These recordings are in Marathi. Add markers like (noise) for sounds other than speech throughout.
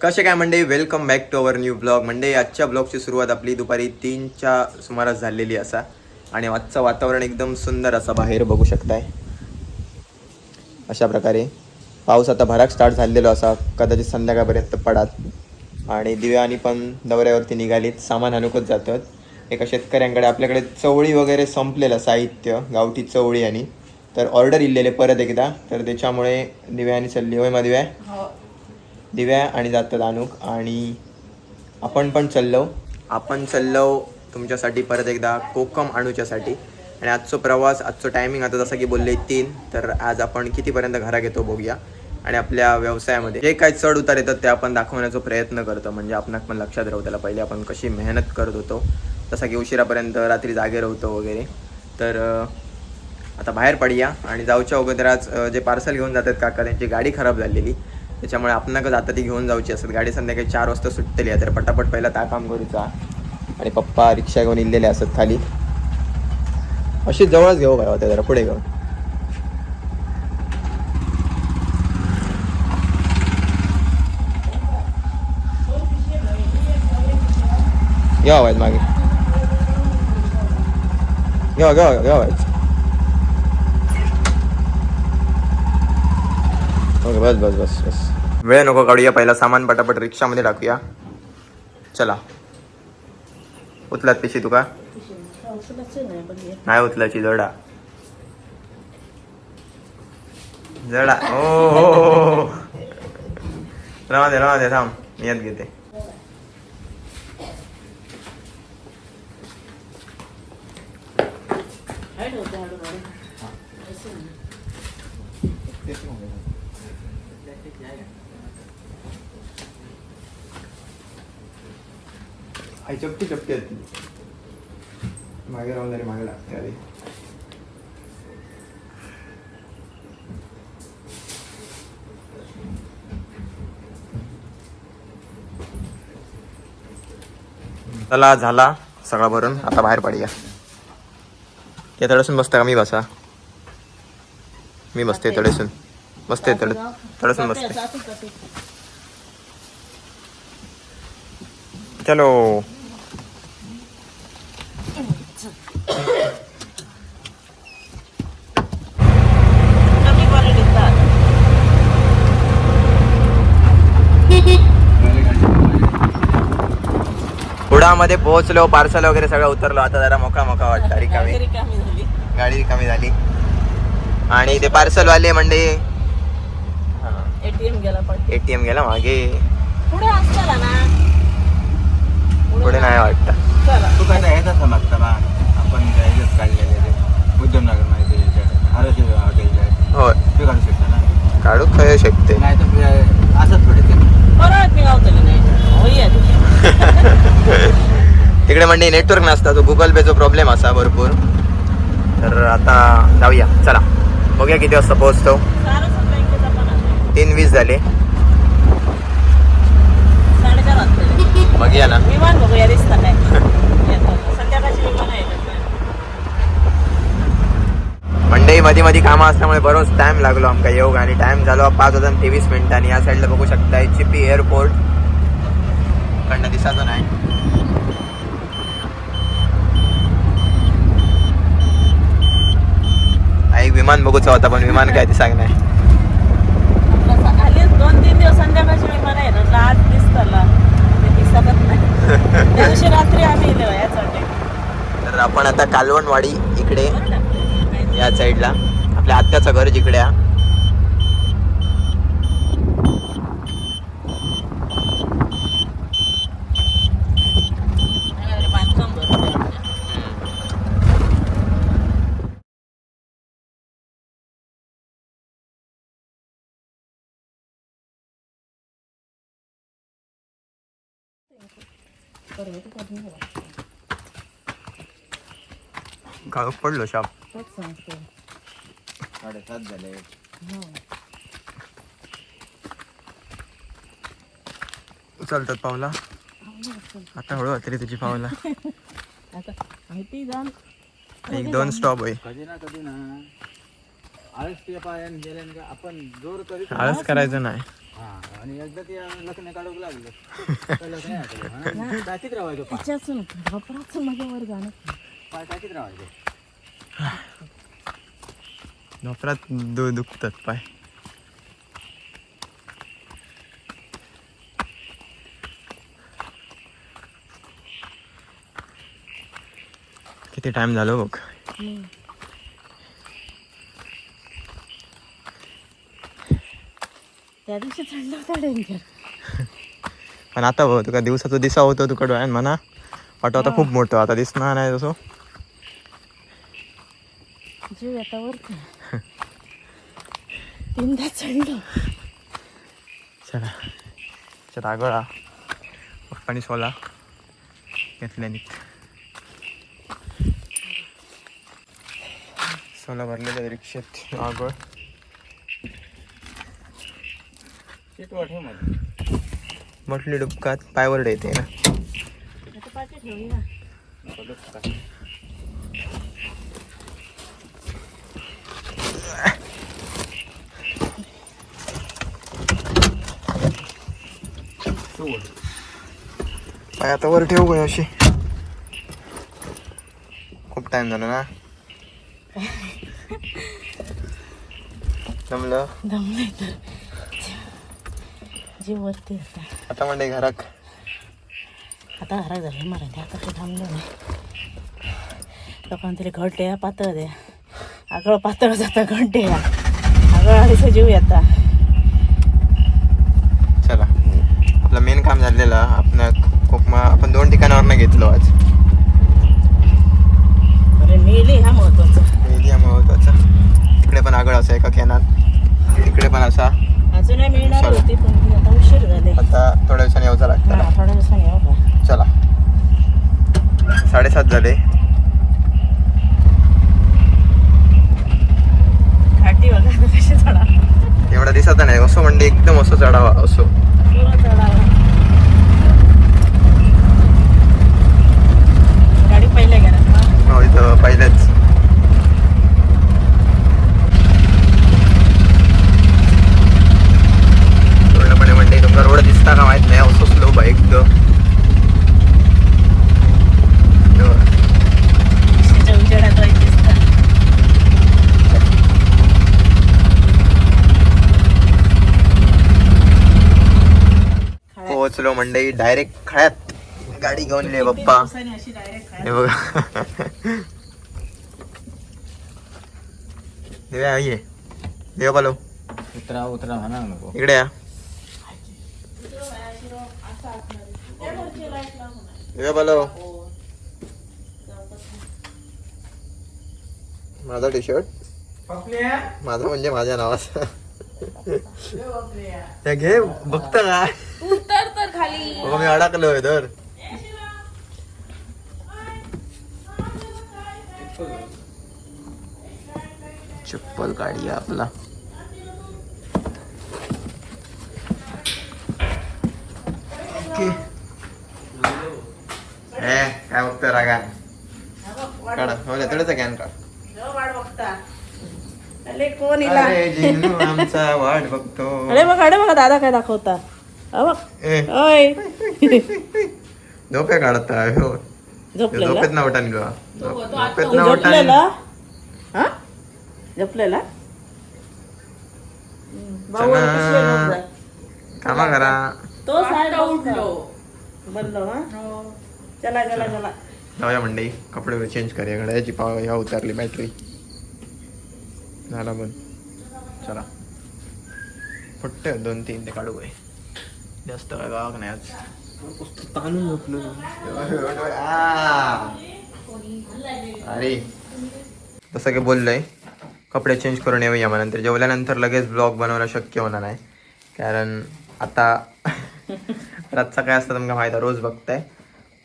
कसे काय Monday welcome back to our new blog म्हणजे आजच्या ब्लॉगची सुरुवात आपली दुपारी तीनच्या सुमारास झालेली असा. आणि आजचं वातावरण एकदम सुंदर असा बाहेर बघू शकताय. अशा प्रकारे पाऊस आता भराक स्टार्ट झालेलो असा. कदाचित संध्याकाळपर्यंत पडात आणि दिव्यानी पण दौऱ्यावरती निघालीत. सामान आणूकच जातात. एका शेतकऱ्यांकडे आपल्याकडे चवळी वगैरे संपलेलं साहित्य गावठी चवळी आणि. तर ऑर्डर इलेले परत एकदा. तर त्याच्यामुळे दिव्यानी चालली. होय मग दिव्या? हो. दिव्या आणि जातं अनुक आणि आपण पण चाललो आपण चाललो तुमच्यासाठी परत एकदा कोकम आणूच्यासाठी. आणि आजचो प्रवास आजचं टायमिंग आता जसं की बोलले तीन तर आज आपण कितीपर्यंत घरा घेतो बघूया. आणि आपल्या व्यवसायामध्ये जे काही चढ उतार येतात ते आपण दाखवण्याचा प्रयत्न करतो. म्हणजे आपण पण लक्षात राहू त्याला पहिले आपण कशी मेहनत करत होतो. जसं की उशिरापर्यंत रात्री जागे राहतो वगैरे. तर आता बाहेर पडूया आणि जाऊच्या अगोदर आज जे पार्सल घेऊन जातात काका त्यांची गाडी खराब झालेली त्याच्यामुळे आपण आता ती घेऊन जाऊची असत गाडी संध्याकाळी चार वाजता सुटलेली आहे तर पटापट पहिला ता काम करूचा आणि पप्पा रिक्षा घेऊन इल्लेले असत खाली. अशी जवळच घेऊ काय होत्या जरा पुढे घेऊन? घ्या आवाज मागे. घ्या घ्या घ्या आवाज. ओके बस बस बस बस. वेळ नको काढूया पहिला सामान पटापट रिक्षामध्ये टाकूया. चला. उचलात पिशी तुका नाही उचलाची जडा. जडा. ओ हो हो, हो. राहा दे राहा दे थांब. मी येत घेते. आई चपटी चपटी आहेत मागे राहून जरी मागे लागते आधी. चला झाला सगळा भरून. आता बाहेर पडूया. या तळसून बसता का? मी बसा. मी बसते तळसून बसते तळ तळसून बसते चलो. उडामध्ये पोहोचलो पार्सल वगैरे सगळं उतरलो. आता जरा मोका मोका वाटतं. रिकामी गाडी कमी झाली. आणि ते पार्सल वाले म्हणजे एटीएम गेला पण. एटीएम गेला मागे. पुढे असताना ना. पुढे नाही वाटतं. चला. तू काय ह्याचा समजता ना आपण ह्याच्यात काढलेले ते. उद्यमनगर माहिती आरोग्य हॉटेलचे होय. ते काढू शकता ना? काढू खय शकते. नाही तर असंच थोडे ते. परत मी गावतली नाही. होई (laughs) तिकडे म्हणजे नेटवर्क नसता तो गुगल पेचा प्रॉब्लेम असा भरपूर. तर आता जाऊया. चला. बघूया किती वाजता पोहोचतो सारस बँकेचा पण आहे तीन वीस झाले. बघूया ना. विमान बघूया दिसता (laughs) मंडई मध्ये मध्ये कामं असल्यामुळे बरोच टाइम लागलो आमका. येऊ आणि टाइम झालो. पाच वाजून तेवीस मिनिटांनी या साईडला बघू शकता चिपी एअरपोर्ट कडनं दिसायचं नाही. एक विमान बघूचा होता पण विमान काय दिसाक नाही. दोन तीन दिवस संध्याकाळची विमान आहे ना आज दिसताला दिसतच नाही. (laughs) त्या दिवशी रात्री आम्ही इले यासाठी तर आपण आता कालवणवाडी इकडे या साईडला आपल्या आत्याचं घर जिकडे आहे. बांधकाम भरपूर आहे. काळोख पडलो शाप. तेच सांगतो. साडेसात झाले. उचलतात पावला? आता हळू तरी तुझी पावला. (laughs) आता माहिती जाण. एक दोन स्टॉप होय कधी ना कधी ना. आळस ते पायाने गेल्याने का आपण जोर करीत आळस करायचं नाही. आणि एकदा ते लग्न काढू लागलं तर लग्न आहे आपलं. टाकीत राहायचो पाय? त्याच्याच घपराचं माझ्यावर जाणं. पाय टाकीत राहायचो नोकरात दु दुखतात पाय. किती टाइम झालो बघ? त्या दिवशी होता डेंजर. पण आता बघ तुका दिवसाचा दिसा होतो तुका डोळ्यात म्हणा. वाटो आता खूप मोठं आता दिसणार नाही तसं. जीव आता वरती. तीनदा चढलो. चला. चला आगळा. पप्पानी सोला. घेतल्याने सोला भरलेलं रिक्षेत. आगळ सीट वाट हे मध्ये म्हटली डुबकात पायवर येते ना. पाय आता वर ठेवू गं अशी. खूप टाइम झाला ना. (laughs) जमलं? जीव वरती आता. आता म्हणजे घरात. आता घरात झालं मराठी. आता ते थांबलो नाही लोकांना तरी घट द्या पातळ द्या. आगळ पातळ जाता घट द्या आगळ आलीचं जीव येता. चला. आपलं मेन काम झालेलं आपण कोकमा आपण दोन ठिकाणावर घेतलो आज. अरे मेली हा महत्त्वाचा एरिया महत्त्वाचा तिकडे पण आगळ असा एका कॅनात तिकडे पण असा. अजूनही मिळणार चला. होती पण ती आता उशीर झाले आता थोड्या दिवसांनी यावचा लागतं हा, थोड्या दिवसांनी येऊ का चला. साडेसात झाले. घाटी बघा आता कशी चढा एवढा दिसत नाही. असं म्हणजे एकदम असं चढावा असो. पूर्ण चढावा. गाडी पहिल्या घरात. हो इथं पहिलेच पूर्णपणे म्हणजे तुमचा रोड दिसता का माहीत नाही असं स्लो बाईक तिच्या उजेडात वाईट दिसतात पोहोचलो मंडई डायरेक्ट खळ्यात गाडी घेऊन ये डायरेक्ट हे बघा. देव्या ये देव बोलो उतरा उतरा म्हणा नको. इकडे या. देव्या बोलो माझा टी शर्ट माझा म्हणजे माझ्या नावाचा. घे बघत का? बाबा मी अडकलोय तर चप्पल काढी आपला. काय बघतोय रागा काढा. हो तेवढंच कॅन काढ वाट बघता. अरे कोण आमचा वाट बघतो. अरे बघ अरे बघा दादा काय दाखवता ओय. झोपे काढताय हो. झोपेत ना उठान ग. झोपेत ना उठान हा? झोपलेला. कामा करा. तो साईड उठलो. बनलो हा चला चला चला. जाऊया मंडई. कपडे चेंज करूया. घड्याची पाव ह्या उतरली बॅटरी झाला बंद. चला. फुट्ट दोन तीन ते काढू काय जास्त काय गावाक नाही आज ताणून झोपलो अरे. तसं काय बोललोय कपडे चेंज करून येऊया मग नंतर जेवल्यानंतर लगेच ब्लॉग बनवणं शक्य होणार नाही. कारण आता (laughs) रातचा काय असतं तुमका माहिती रोज बघताय.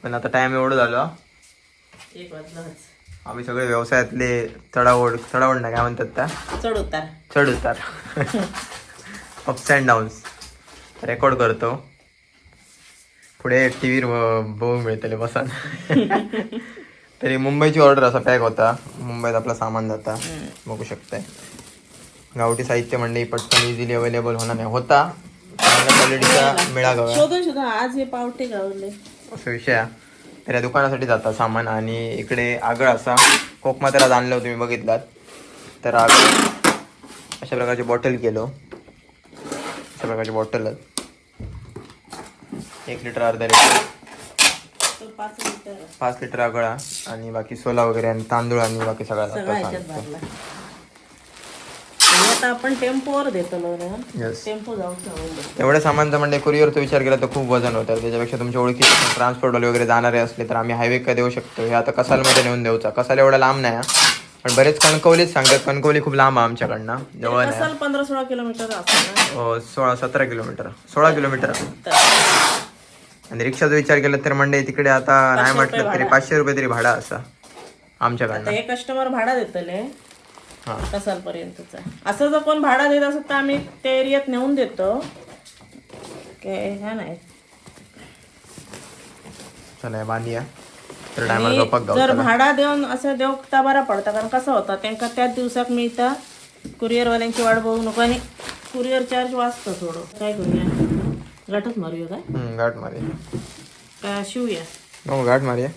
पण आता टाइम एवढं झालं. आम्ही सगळे व्यवसायातले चढाओढ चढाओढ नाही काय म्हणतात त्या? चढ उतार. चढ उतार. अप्स अँड डाऊन्स रेकॉर्ड करतो. पुढे टी व्हीवर बघू मिळतले बसान (laughs) तरी मुंबईची ऑर्डर असा पॅक होता. मुंबईत आपला सामान जाता. बघू शकताय. गावठी साहित्य मंडई पटकन इझिली अवेलेबल होणार नाही. होता. चांगल्या क्वालिटीचा मिळा गव्हा शोधून शोधून. आज हे पावटे गावले. असा विषय तर या दुकानासाठी जाता सामान आणि इकडे आगळ असा. कोकमा त्याला आणलं तुम्ही बघितलात. तर आगळ अशा प्रकारची बॉटल केलो. प्रकारची बॉटल एक लिटर अर्धा लिटर. तो पाच लिटर. आगळा आणि बाकी सोला वगैरे आणि तांदूळ आणि बाकी सगळा आपण टेम्पोवर देतो टेम्पो एवढ्या सामानचा म्हणजे कुरिअरचा विचार केला तर खूप वजन होतं. त्याच्यापेक्षा तुमच्या ओळखीचे ट्रान्सपोर्टवाले वगैरे जाणारे असले तर आम्ही हायवे का देऊ शकतो. हे आता कसालमध्ये नेऊन देऊचा. कसाल एवढा लांब नाही. पण बरेच कणकवलीच सांगतात. कणकवली खूप लांब आहे आमच्याकडनं. जवळ नाही असाल पंधरा सोळा किलोमीटर हो, सोळा सतरा किलोमीटर. सोळा किलोमीटर. आणि रिक्षाचा विचार केला तर म्हणजे तिकडे आता नाही म्हटलं तरी पाचशे रुपये तरी भाडा असा आमच्याकडनं. हे कस्टमर भाडा देतले. हां. असं जर कोण भाडा देत असत तर आम्ही त्या एरियात नेऊन देतो. काय ह्या नाही. चला बांधिया. आणि जर भाडा देऊन असं देऊ तर बरा पडता कारण कसं होतं त्यांना त्याच दिवसात मी इथं कुरिअरवाल्यांची वाट बघू नको आणि कुरिअर चार्ज वाचतं थोडं. काय करूया? गाठच मारूया काय? हम्म, गाठ मारे का शिवूया? हो गाठ मारे